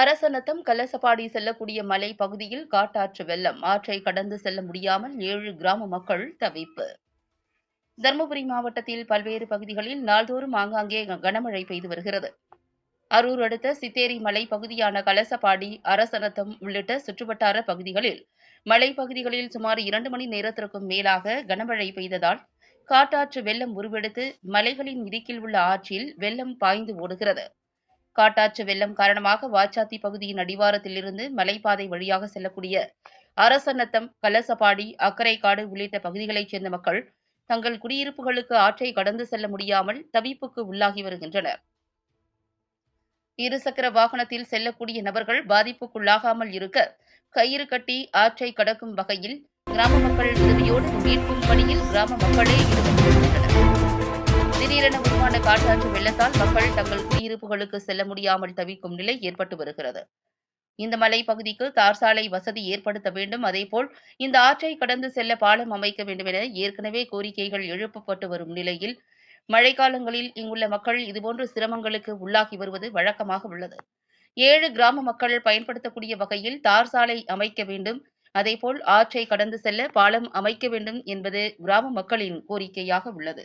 அரசநத்தம் கலசப்பாடி செல்லக்கூடிய மலை பகுதியில் காட்டாற்று வெள்ளம். ஆற்றை கடந்து செல்ல முடியாமல் ஏழு கிராம மக்கள் தவிப்பு. தருமபுரி மாவட்டத்தில் பல்வேறு பகுதிகளில் நாள்தோறும் ஆங்காங்கே கனமழை பெய்து வருகிறது. அரூர் அடுத்த சித்தேரி மலை பகுதியான கலசப்பாடி அரசநத்தம் உள்ளிட்ட சுற்றுவட்டார பகுதிகளில் மலைப்பகுதிகளில் சுமார் இரண்டு மணி நேரத்திற்கும் மேலாக கனமழை பெய்ததால் காட்டாற்று வெள்ளம் உருவெடுத்து மலைகளின் இடுக்கில் உள்ள ஆற்றில் வெள்ளம் பாய்ந்து ஓடுகிறது. காட்டாற்று வெள்ளம் காரணமாக வாச்சாத்தி பகுதியின் அடிவாரத்திலிருந்து மலைப்பாதை வழியாக செல்லக்கூடிய அரசநத்தம் கலசபாடி அக்கரைக்காடு உள்ளிட்ட பகுதிகளைச் சேர்ந்த மக்கள் தங்கள் குடியிருப்புகளுக்கு ஆற்றை கடந்து செல்ல முடியாமல் தவிப்புக்கு உள்ளாகி வருகின்றனர். இருசக்கர வாகனத்தில் செல்லக்கூடிய நபர்கள் பாதிப்புக்குள்ளாகாமல் இருக்க கயிறு கட்டி ஆற்றை கடக்கும் வகையில் கிராம மக்கள் உதவியோடு மீட்கும் பணியில் கிராம மக்களே ஈடுபட்டு வருகின்றனர். திடீரென உருவான காற்றாற்று வெள்ளத்தால் மக்கள் தங்கள் குடியிருப்புகளுக்கு செல்ல முடியாமல் தவிக்கும் நிலை ஏற்பட்டு வருகிறது. இந்த மலைப்பகுதிக்கு தார் சாலை வசதி ஏற்படுத்த வேண்டும். அதேபோல் இந்த ஆற்றை கடந்து செல்ல பாலம் அமைக்க வேண்டும் என ஏற்கனவே கோரிக்கைகள் எழுப்பப்பட்டு வரும் நிலையில் மழைக்காலங்களில் இங்குள்ள மக்கள் இதுபோன்ற சிரமங்களுக்கு உள்ளாகி வருவது வழக்கமாக உள்ளது. ஏழு கிராம மக்கள் பயன்படுத்தக்கூடிய வகையில் தார் சாலை அமைக்க வேண்டும். அதேபோல் ஆற்றை கடந்து செல்ல பாலம் அமைக்க வேண்டும் என்பது கிராம மக்களின் கோரிக்கையாக உள்ளது.